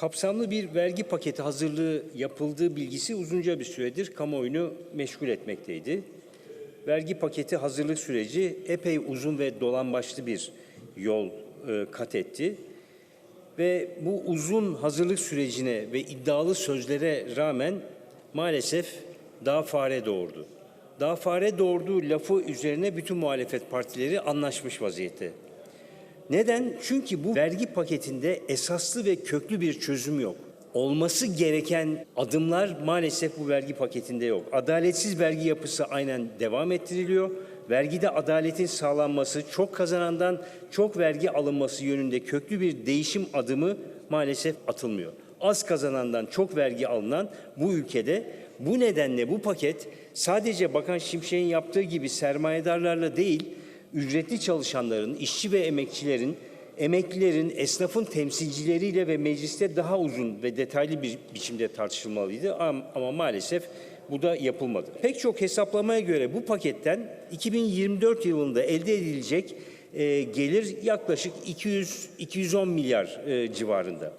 Kapsamlı bir vergi paketi hazırlığı yapıldığı bilgisi uzunca bir süredir kamuoyunu meşgul etmekteydi. Vergi paketi hazırlık süreci epey uzun ve dolambaçlı bir yol e, kat etti. Ve bu uzun hazırlık sürecine ve iddialı sözlere rağmen maalesef daha fare doğurdu. Daha fare doğurduğu lafı üzerine bütün muhalefet partileri anlaşmış vaziyette. Neden? Çünkü bu vergi paketinde esaslı ve köklü bir çözüm yok. Olması gereken adımlar maalesef bu vergi paketinde yok. Adaletsiz vergi yapısı aynen devam ettiriliyor. Vergide adaletin sağlanması, çok kazanandan çok vergi alınması yönünde köklü bir değişim adımı maalesef atılmıyor. Az kazanandan çok vergi alınan bu ülkede bu nedenle bu paket sadece Bakan Şimşek'in yaptığı gibi sermayedarlarla değil, ücretli çalışanların, işçi ve emekçilerin, emeklilerin, esnafın temsilcileriyle ve mecliste daha uzun ve detaylı bir biçimde tartışılmalıydı ama, maalesef bu da yapılmadı. Pek çok hesaplamaya göre bu paketten 2024 yılında elde edilecek e, gelir yaklaşık 200-210 milyar e, civarında.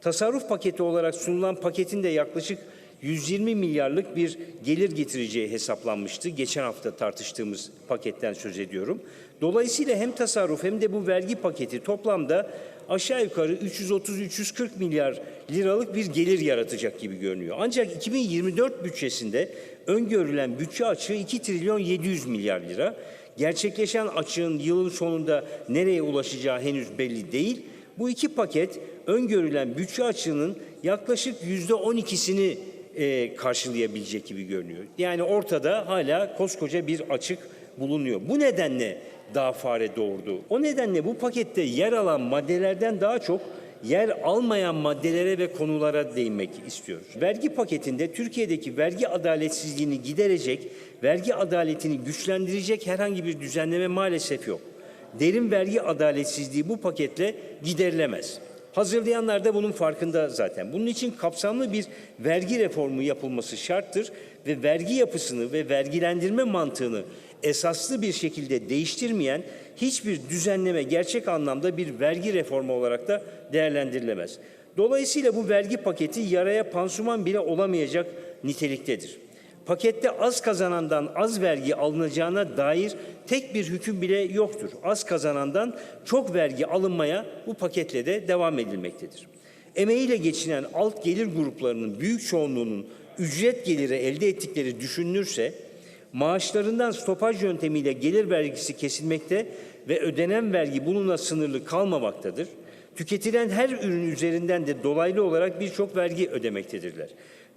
Tasarruf paketi olarak sunulan paketin de yaklaşık 120 milyarlık bir gelir getireceği hesaplanmıştı. Geçen hafta tartıştığımız paketten söz ediyorum. Dolayısıyla hem tasarruf hem de bu vergi paketi toplamda aşağı yukarı 330-340 milyar liralık bir gelir yaratacak gibi görünüyor. Ancak 2024 bütçesinde öngörülen bütçe açığı 2 trilyon 700 milyar lira. Gerçekleşen açığın yılın sonunda nereye ulaşacağı henüz belli değil. Bu iki paket öngörülen bütçe açığının yaklaşık yüzde 12'sini e, karşılayabilecek gibi görünüyor. Yani ortada hala koskoca bir açık bulunuyor. Bu nedenle daha fare doğurdu. O nedenle bu pakette yer alan maddelerden daha çok yer almayan maddelere ve konulara değinmek istiyoruz. Vergi paketinde Türkiye'deki vergi adaletsizliğini giderecek, vergi adaletini güçlendirecek herhangi bir düzenleme maalesef yok. Derin vergi adaletsizliği bu paketle giderilemez. Hazırlayanlar da bunun farkında zaten. Bunun için kapsamlı bir vergi reformu yapılması şarttır ve vergi yapısını ve vergilendirme mantığını esaslı bir şekilde değiştirmeyen hiçbir düzenleme gerçek anlamda bir vergi reformu olarak da değerlendirilemez. Dolayısıyla bu vergi paketi yaraya pansuman bile olamayacak niteliktedir. Pakette az kazanandan az vergi alınacağına dair tek bir hüküm bile yoktur. Az kazanandan çok vergi alınmaya bu paketle de devam edilmektedir. Emeğiyle geçinen alt gelir gruplarının büyük çoğunluğunun ücret geliri elde ettikleri düşünülürse maaşlarından stopaj yöntemiyle gelir vergisi kesilmekte ve ödenen vergi bununla sınırlı kalmamaktadır. Tüketilen her ürün üzerinden de dolaylı olarak birçok vergi ödemektedirler.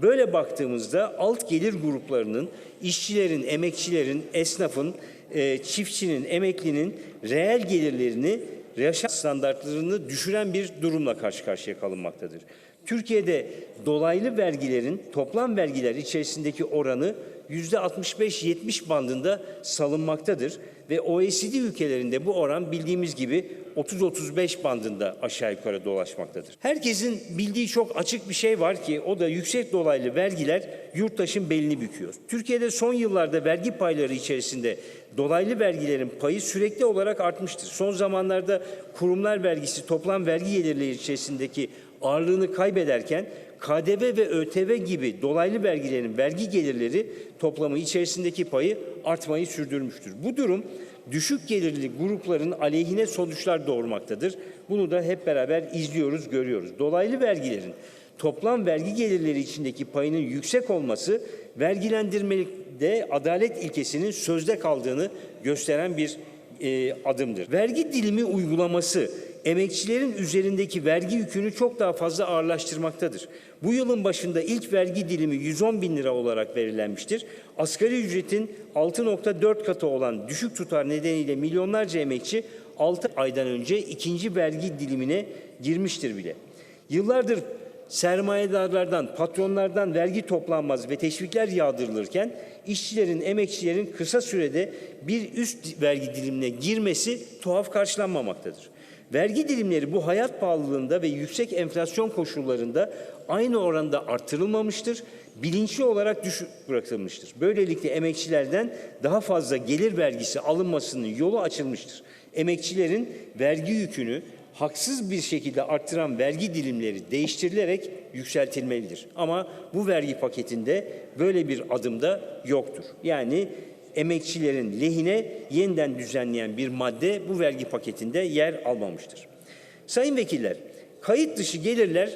Böyle baktığımızda alt gelir gruplarının, işçilerin, emekçilerin, esnafın, e, çiftçinin, emeklinin reel gelirlerini, yaşam standartlarını düşüren bir durumla karşı karşıya kalınmaktadır. Türkiye'de dolaylı vergilerin toplam vergiler içerisindeki oranı yüzde 65-70 bandında salınmaktadır ve OECD ülkelerinde bu oran bildiğimiz gibi 30-35 bandında aşağı yukarı dolaşmaktadır. Herkesin bildiği çok açık bir şey var ki o da yüksek dolaylı vergiler yurttaşın belini büküyor. Türkiye'de son yıllarda vergi payları içerisinde dolaylı vergilerin payı sürekli olarak artmıştır. Son zamanlarda kurumlar vergisi toplam vergi gelirleri içerisindeki ağırlığını kaybederken KDV ve ÖTV gibi dolaylı vergilerin vergi gelirleri toplamı içerisindeki payı artmayı sürdürmüştür. Bu durum düşük gelirli grupların aleyhine sonuçlar doğurmaktadır. Bunu da hep beraber izliyoruz, görüyoruz. Dolaylı vergilerin toplam vergi gelirleri içindeki payının yüksek olması vergilendirmede adalet ilkesinin sözde kaldığını gösteren bir e, adımdır. Vergi dilimi uygulaması emekçilerin üzerindeki vergi yükünü çok daha fazla ağırlaştırmaktadır. Bu yılın başında ilk vergi dilimi 110 bin lira olarak belirlenmiştir. Asgari ücretin 6.4 katı olan düşük tutar nedeniyle milyonlarca emekçi 6 aydan önce ikinci vergi dilimine girmiştir bile. Yıllardır sermayedarlardan, patronlardan vergi toplanmaz ve teşvikler yağdırılırken işçilerin, emekçilerin kısa sürede bir üst vergi dilimine girmesi tuhaf karşılanmamaktadır. Vergi dilimleri bu hayat pahalılığında ve yüksek enflasyon koşullarında aynı oranda artırılmamıştır, bilinçli olarak düşük bırakılmıştır. Böylelikle emekçilerden daha fazla gelir vergisi alınmasının yolu açılmıştır. Emekçilerin vergi yükünü haksız bir şekilde arttıran vergi dilimleri değiştirilerek yükseltilmelidir. Ama bu vergi paketinde böyle bir adımda yoktur. Yani emekçilerin lehine yeniden düzenleyen bir madde bu vergi paketinde yer almamıştır. Sayın vekiller, kayıt dışı gelirler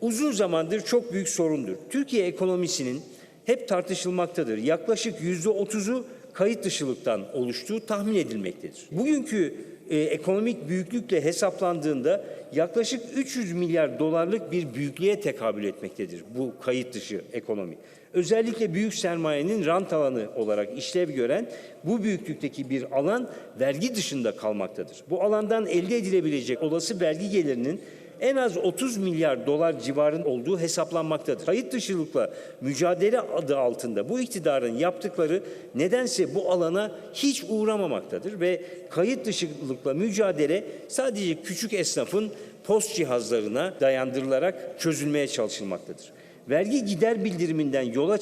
uzun zamandır çok büyük sorundur. Türkiye ekonomisinin hep tartışılmaktadır. Yaklaşık yüzde otuzu kayıt dışılıktan oluştuğu tahmin edilmektedir. Bugünkü e, ekonomik büyüklükle hesaplandığında yaklaşık 300 milyar dolarlık bir büyüklüğe tekabül etmektedir bu kayıt dışı ekonomi. Özellikle büyük sermayenin rant alanı olarak işlev gören bu büyüklükteki bir alan vergi dışında kalmaktadır. Bu alandan elde edilebilecek olası vergi gelirinin en az 30 milyar dolar civarında olduğu hesaplanmaktadır. Kayıt dışılıkla mücadele adı altında bu iktidarın yaptıkları nedense bu alana hiç uğramamaktadır ve kayıt dışılıkla mücadele sadece küçük esnafın post cihazlarına dayandırılarak çözülmeye çalışılmaktadır. Vergi gider bildiriminden yola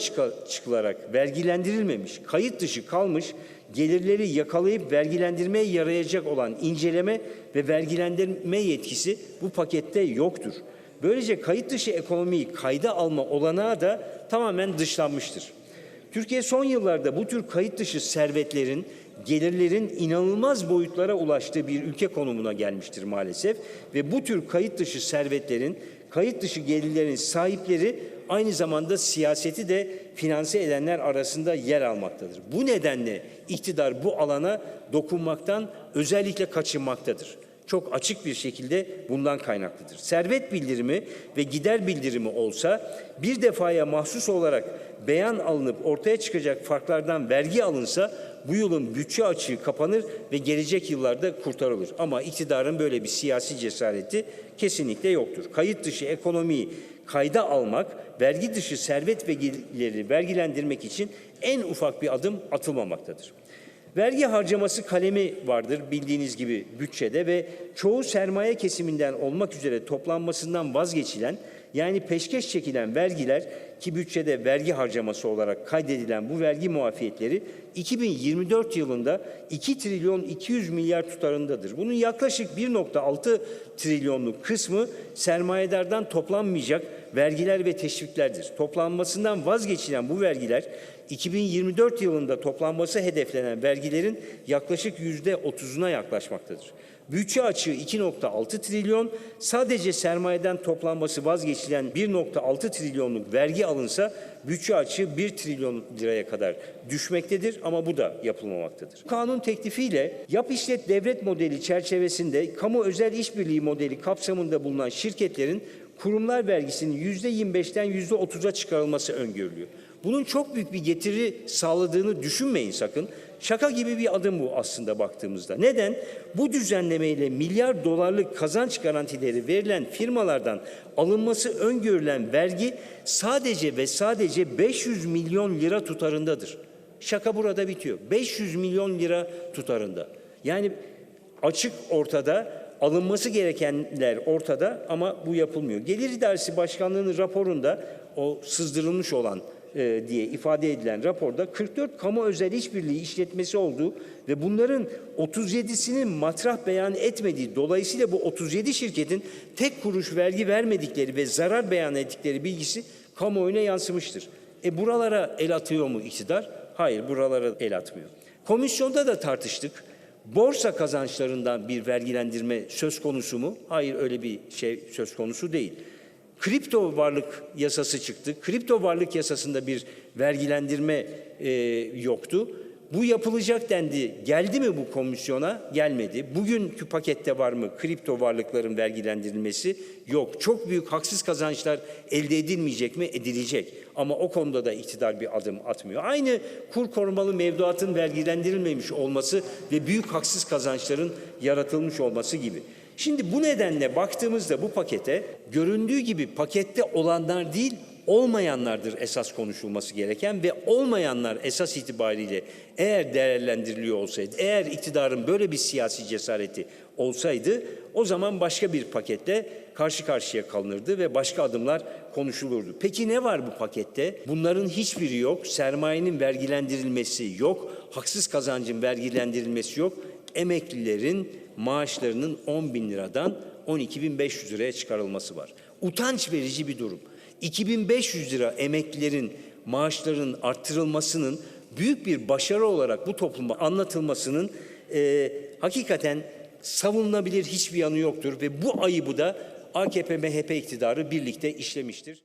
çıkılarak vergilendirilmemiş, kayıt dışı kalmış gelirleri yakalayıp vergilendirmeye yarayacak olan inceleme ve vergilendirme yetkisi bu pakette yoktur. Böylece kayıt dışı ekonomiyi kayda alma olanağı da tamamen dışlanmıştır. Türkiye son yıllarda bu tür kayıt dışı servetlerin, gelirlerin inanılmaz boyutlara ulaştığı bir ülke konumuna gelmiştir maalesef ve bu tür kayıt dışı servetlerin, kayıt dışı gelirlerin sahipleri aynı zamanda siyaseti de finanse edenler arasında yer almaktadır. Bu nedenle iktidar bu alana dokunmaktan özellikle kaçınmaktadır. Çok açık bir şekilde bundan kaynaklıdır. Servet bildirimi ve gider bildirimi olsa bir defaya mahsus olarak beyan alınıp ortaya çıkacak farklardan vergi alınsa bu yılın bütçe açığı kapanır ve gelecek yıllarda kurtarılır. Ama iktidarın böyle bir siyasi cesareti kesinlikle yoktur. Kayıt dışı ekonomiyi kayda almak, vergi dışı servet ve gelirleri vergilendirmek için en ufak bir adım atılmamaktadır. Vergi harcaması kalemi vardır bildiğiniz gibi bütçede ve çoğu sermaye kesiminden olmak üzere toplanmasından vazgeçilen yani peşkeş çekilen vergiler ki bütçede vergi harcaması olarak kaydedilen bu vergi muafiyetleri 2024 yılında 2 trilyon 200 milyar tutarındadır. Bunun yaklaşık 1.6 trilyonluk kısmı sermayedardan toplanmayacak vergiler ve teşviklerdir. Toplanmasından vazgeçilen bu vergiler 2024 yılında toplanması hedeflenen vergilerin yaklaşık yüzde otuzuna yaklaşmaktadır. Bütçe açığı 2.6 trilyon, sadece sermayeden toplanması vazgeçilen 1.6 trilyonluk vergi alınsa bütçe açığı 1 trilyon liraya kadar düşmektedir ama bu da yapılmamaktadır. Kanun teklifiyle yap işlet devlet modeli çerçevesinde kamu özel işbirliği modeli kapsamında bulunan şirketlerin kurumlar vergisinin %25'ten %30'a çıkarılması öngörülüyor. Bunun çok büyük bir getiri sağladığını düşünmeyin sakın. Şaka gibi bir adım bu aslında baktığımızda. Neden? Bu düzenlemeyle milyar dolarlık kazanç garantileri verilen firmalardan alınması öngörülen vergi sadece ve sadece 500 milyon lira tutarındadır. Şaka burada bitiyor. 500 milyon lira tutarında. Yani açık ortada, alınması gerekenler ortada ama bu yapılmıyor. Gelir İdaresi Başkanlığı'nın raporunda o sızdırılmış olan e, diye ifade edilen raporda 44 kamu özel işbirliği işletmesi olduğu ve bunların 37'sinin matrah beyan etmediği dolayısıyla bu 37 şirketin tek kuruş vergi vermedikleri ve zarar beyan ettikleri bilgisi kamuoyuna yansımıştır. E buralara el atıyor mu iktidar? Hayır buralara el atmıyor. Komisyonda da tartıştık. Borsa kazançlarından bir vergilendirme söz konusu mu? Hayır öyle bir şey söz konusu değil. Kripto varlık yasası çıktı. Kripto varlık yasasında bir vergilendirme e, yoktu. Bu yapılacak dendi. Geldi mi bu komisyona? Gelmedi. Bugünkü pakette var mı kripto varlıkların vergilendirilmesi? Yok. Çok büyük haksız kazançlar elde edilmeyecek mi? Edilecek. Ama o konuda da iktidar bir adım atmıyor. Aynı kur korumalı mevduatın vergilendirilmemiş olması ve büyük haksız kazançların yaratılmış olması gibi. Şimdi bu nedenle baktığımızda bu pakete göründüğü gibi pakette olanlar değil olmayanlardır esas konuşulması gereken ve olmayanlar esas itibariyle eğer değerlendiriliyor olsaydı, eğer iktidarın böyle bir siyasi cesareti olsaydı o zaman başka bir paketle karşı karşıya kalınırdı ve başka adımlar konuşulurdu. Peki ne var bu pakette? Bunların hiçbiri yok. Sermayenin vergilendirilmesi yok. Haksız kazancın vergilendirilmesi yok. emeklilerin maaşlarının 10 bin liradan 12.500 liraya çıkarılması var. Utanç verici bir durum. 2500 lira emeklilerin maaşlarının arttırılmasının büyük bir başarı olarak bu topluma anlatılmasının e, hakikaten savunulabilir hiçbir yanı yoktur ve bu ayıbı da AKP-MHP iktidarı birlikte işlemiştir.